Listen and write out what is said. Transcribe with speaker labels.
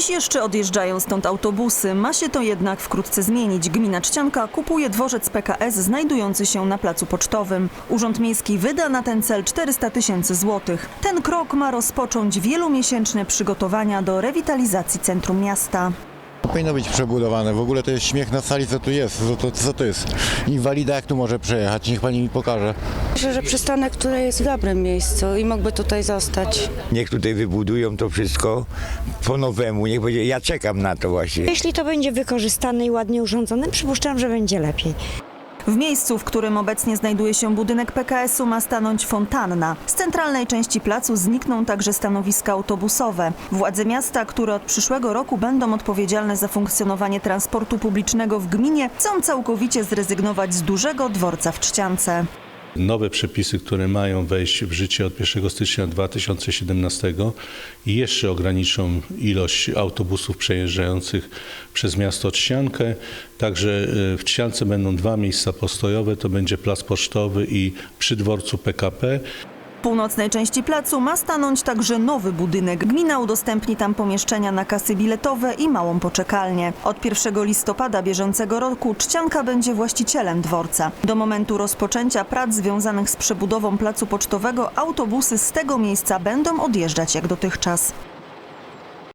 Speaker 1: Dziś jeszcze odjeżdżają stąd autobusy. Ma się to jednak wkrótce zmienić. Gmina Czcianka kupuje dworzec PKS znajdujący się na placu pocztowym. Urząd Miejski wyda na ten cel 400 tysięcy złotych. Ten krok ma rozpocząć wielomiesięczne przygotowania do rewitalizacji centrum miasta.
Speaker 2: Powinno być przebudowane. W ogóle to jest śmiech na sali, co tu jest. Co to, co to jest? Inwalida jak tu może przejechać? Niech pani mi pokaże.
Speaker 3: Myślę, że przystanek, który jest w dobrym miejscu i mógłby tutaj zostać.
Speaker 4: Niech tutaj wybudują to wszystko po nowemu. Niech będzie. Ja czekam na to właśnie.
Speaker 5: Jeśli to będzie wykorzystane i ładnie urządzone, przypuszczam, że będzie lepiej.
Speaker 1: W miejscu, w którym obecnie znajduje się budynek PKS-u ma stanąć fontanna. Z centralnej części placu znikną także stanowiska autobusowe. Władze miasta, które od przyszłego roku będą odpowiedzialne za funkcjonowanie transportu publicznego w gminie, chcą całkowicie zrezygnować z dużego dworca w Czciance.
Speaker 6: Nowe przepisy, które mają wejść w życie od 1 stycznia 2017 i jeszcze ograniczą ilość autobusów przejeżdżających przez miasto Trzciankę. Także e, w Trzciance będą dwa miejsca postojowe, to będzie plac pocztowy i przy dworcu PKP.
Speaker 1: Północnej części placu ma stanąć także nowy budynek. Gmina udostępni tam pomieszczenia na kasy biletowe i małą poczekalnię. Od 1 listopada bieżącego roku Czcianka będzie właścicielem dworca. Do momentu rozpoczęcia prac związanych z przebudową placu pocztowego autobusy z tego miejsca będą odjeżdżać jak dotychczas.